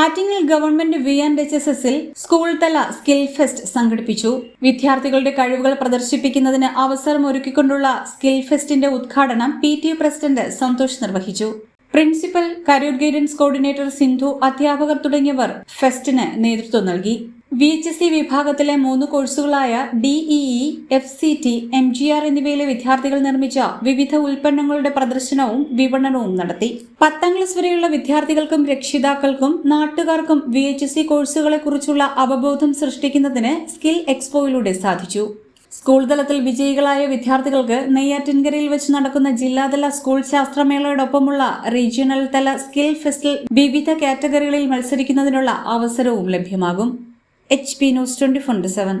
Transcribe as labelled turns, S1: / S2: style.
S1: Attingal government V and H S എസിൽ school തല skill fest സംഘടിപ്പിച്ചു. വിദ്യാർത്ഥികളുടെ കഴിവുകൾ പ്രദർശിപ്പിക്കുന്നതിന് അവസരം ഒരുക്കിക്കൊണ്ടുള്ള സ്കിൽ ഫെസ്റ്റിന്റെ ഉദ്ഘാടനം പി ടി പ്രസിഡന്റ് സന്തോഷ് നിർവഹിച്ചു. Principal career guidance coordinator Sindhu അധ്യാപകർ തുടങ്ങിയവർ ഫെസ്റ്റിന് നേതൃത്വം നൽകി. വി എച്ച് എസ് സി വിഭാഗത്തിലെ മൂന്ന് കോഴ്സുകളായ DEE F C T M G R എന്നിവയിലെ വിദ്യാർത്ഥികൾ നിർമ്മിച്ച വിവിധ ഉൽപ്പന്നങ്ങളുടെ പ്രദർശനവും വിപണനവും നടത്തി. പത്താം ക്ലാസ് വരെയുള്ള വിദ്യാർത്ഥികൾക്കും രക്ഷിതാക്കൾക്കും നാട്ടുകാർക്കും വി എച്ച് എസ് സി കോഴ്സുകളെക്കുറിച്ചുള്ള അവബോധം സൃഷ്ടിക്കുന്നതിന് സ്കിൽ എക്സ്പോയിലൂടെ സാധിച്ചു. സ്കൂൾ തലത്തിൽ വിജയികളായ വിദ്യാർത്ഥികൾക്ക് നെയ്യാറ്റിൻകരയിൽ വെച്ച് നടക്കുന്ന ജില്ലാതല സ്കൂൾ ശാസ്ത്രമേളയോടൊപ്പമുള്ള റീജിയണൽ തല സ്കിൽ ഫെസ്റ്റിൽ വിവിധ കാറ്റഗറികളിൽ മത്സരിക്കുന്നതിനുള്ള അവസരവും ലഭ്യമാകും. H P news twenty four seven